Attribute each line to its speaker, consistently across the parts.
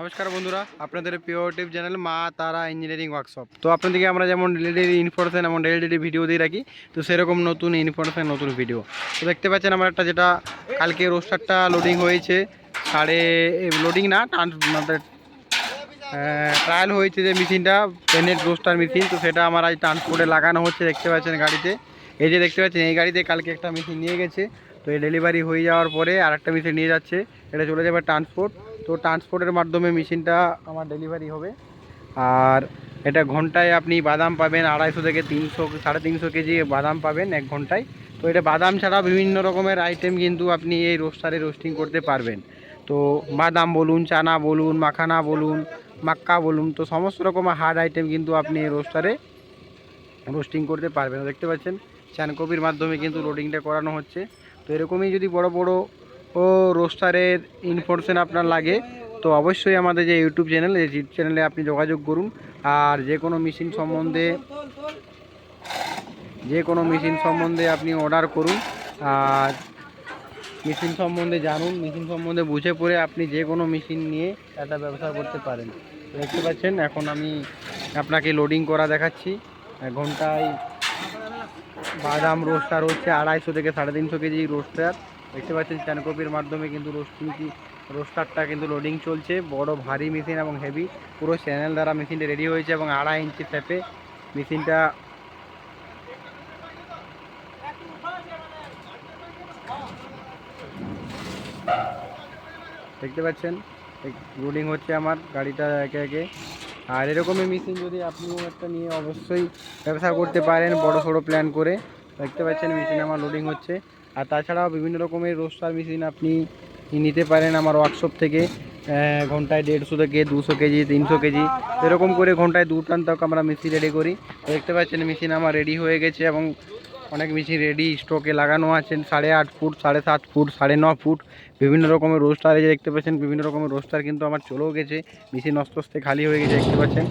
Speaker 1: নমস্কার বন্ধুরা, আপনাদের প্রিয় টিপ চ্যানেল মা তারা ইঞ্জিনিয়ারিং ওয়ার্কশপ তো আপনাদেরকে আমরা যেমন ডেলি ইনফরমেশন এবং ডেলি ভিডিও দিয়ে রাখি, তো সেরকম নতুন ইনফরমেশন নতুন ভিডিও তো দেখতে পাচ্ছেন আমার একটা যেটা কালকে রোস্টারটা লোডিং হয়েছে, সাড়ে লোডিং না আমাদের ট্রায়াল হয়েছে যে মেশিনটা পেনেট রোস্টার মেশিন তো সেটা আমার আজ ট্রান্সপোর্টে লাগানো হচ্ছে, দেখতে পাচ্ছেন গাড়িতে। এই যে দেখতে পাচ্ছেন, এই গাড়িতে কালকে একটা মেশিন নিয়ে গেছে, তো এই ডেলিভারি হয়ে যাওয়ার পরে আর একটা মেশিন নিয়ে যাচ্ছে, এটা চলে যাবে ট্রান্সপোর্ট তো ট্রান্সপোর্টের মাধ্যমে মেশিনটা আমার ডেলিভারি হবে। আর এটা ঘন্টায় আপনি বাদাম পাবেন আড়াইশো থেকে তিনশো, সাড়ে তিনশো কেজি বাদাম পাবেন এক ঘন্টায়। তো এটা বাদাম ছাড়া বিভিন্ন রকমের আইটেম কিন্তু আপনি এই রোস্টারে রোস্টিং করতে পারবেন। তো বাদাম বলুন, চানা বলুন, মাখানা বলুন, মাক্কা বলুন, তো সমস্ত রকম হার্ড আইটেম কিন্তু আপনি এই রোস্টারে রোস্টিং করতে পারবেন। দেখতে পাচ্ছেন চানকপির মাধ্যমে কিন্তু লোডিংটা করানো হচ্ছে। তো এরকমই যদি বড় বড় ও রোস্টারের ইনফরমেশন আপনার লাগে, তো অবশ্যই আমাদের যে ইউটিউব চ্যানেল এই চ্যানেলে আপনি যোগাযোগ করুন। আর যে কোনো মেশিন সম্বন্ধে, যে কোনো মেশিন সম্বন্ধে আপনি অর্ডার করুন। আর মেশিন সম্বন্ধে জানুন মেশিন সম্বন্ধে বুঝে পড়ে আপনি যে কোনো মেশিন নিয়ে একটা ব্যবসা করতে পারেন। দেখতে পাচ্ছেন, এখন আমি আপনাকে লোডিং করা দেখাচ্ছি। ঘন্টায় বাদাম রোস্টার হচ্ছে আড়াইশো থেকে সাড়ে তিনশো কেজি রোস্টার দেখতে পাচ্ছেন চানকপির মাধ্যমে কিন্তু রোস্টিং কি রোস্টারটা কিন্তু লোডিং চলছে। বড় ভারী মেশিন এবং হেভি পুরো চ্যানেল দ্বারা মেশিনটা রেডি হয়েছে এবং আড়াই ইঞ্চি ফ্যাপে মেশিনটা দেখতে পাচ্ছেন লোডিং হচ্ছে আমার গাড়িটা একে একে। আর এরকমই মেশিন যদি আপনিও একটা নিয়ে অবশ্যই ব্যবসা করতে পারেন বড় সড়ো প্ল্যান করে। দেখতে পাচ্ছেন মেশিন আমার লোডিং হচ্ছে। আর তাছাড়াও বিভিন্ন রকমের রোস্টার মেশিন আপনি নিতে পারেন আমার ওয়ার্কশপ থেকে ঘন্টায় দেড়শো থেকে দুশো কেজি, তিনশো কেজি, এরকম করে ঘন্টায় দু টান তক আমরা মেশিন রেডি করি। দেখতে পাচ্ছেন মেশিন আমার রেডি হয়ে গেছে এবং অনেক মেশিন রেডি স্টকে লাগানো আছে, সাড়ে আট ফুট, সাড়ে সাত ফুট, সাড়ে ন ফুট, বিভিন্ন রকমের রোস্টার এই যে দেখতে পাচ্ছেন, বিভিন্ন রকমের রোস্টার কিন্তু আমার চলেও গেছে মেশিন আস্তে আস্তে খালি হয়ে গেছে, দেখতে পাচ্ছেন।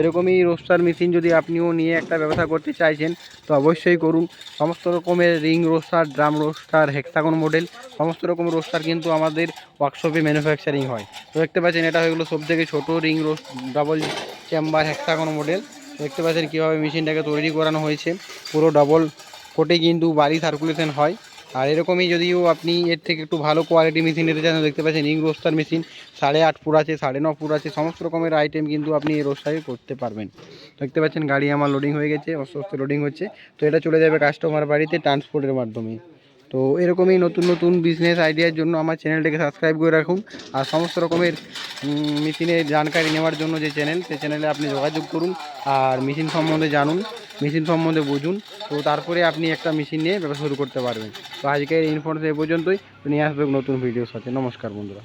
Speaker 1: এরকমই রোস্টার মেশিন যদি আপনিও নিয়ে একটা ব্যবসা করতে চাইছেন, তো অবশ্যই করুন। সমস্ত রকমের ring roaster, drum roaster hexagon model সমস্ত রকম রোস্টার কিন্তু আমাদের ওয়ার্কশপে ম্যানুফ্যাকচারিং হয়। তো দেখতে পাচ্ছেন, এটা হয়ে গেলো সব থেকে ছোটো ring roast double chamber hexagon model দেখতে পাচ্ছেন কীভাবে মেশিনটাকে তৈরি করানো হয়েছে। পুরো ডবল কোটে কিন্তু বাড়ি সার্কুলেশন হয়। আর এরকমই যদিও আপনি এর থেকে একটু ভালো কোয়ালিটি মেশিন নিতে চান, দেখতে পাচ্ছেন ইং রোস্টার মেশিন সাড়ে আট ফুট আছে, সাড়ে ন ফুট আছে, সমস্ত রকমের আইটেম কিন্তু আপনি এই রোস্টারে করতে পারবেন। দেখতে পাচ্ছেন, গাড়ি আমার লোডিং হয়ে গেছে অস্তে অস্তে লোডিং হচ্ছে। তো এটা চলে যাবে কাস্টমার বাড়িতে ট্রান্সপোর্টের মাধ্যমে। তো এরকমই নতুন নতুন বিজনেস আইডিয়ার জন্য আমার চ্যানেলটাকে সাবস্ক্রাইব করে রাখুন। আর সমস্ত রকমের মেশিনের জানকারি নেওয়ার জন্য যে চ্যানেল সেই চ্যানেলে আপনি যোগাযোগ করুন আর মেশিন সম্বন্ধে জানুন মেশিন সম্বন্ধে বুঝুন। তো তারপরে আপনি একটা মেশিন নিয়ে ব্যবসা শুরু করতে পারবেন। তো আজকের ইনফরমেশন এ পর্যন্তই। নিয়ে আসবে নতুন ভিডিওর সাথে। নমস্কার বন্ধুরা।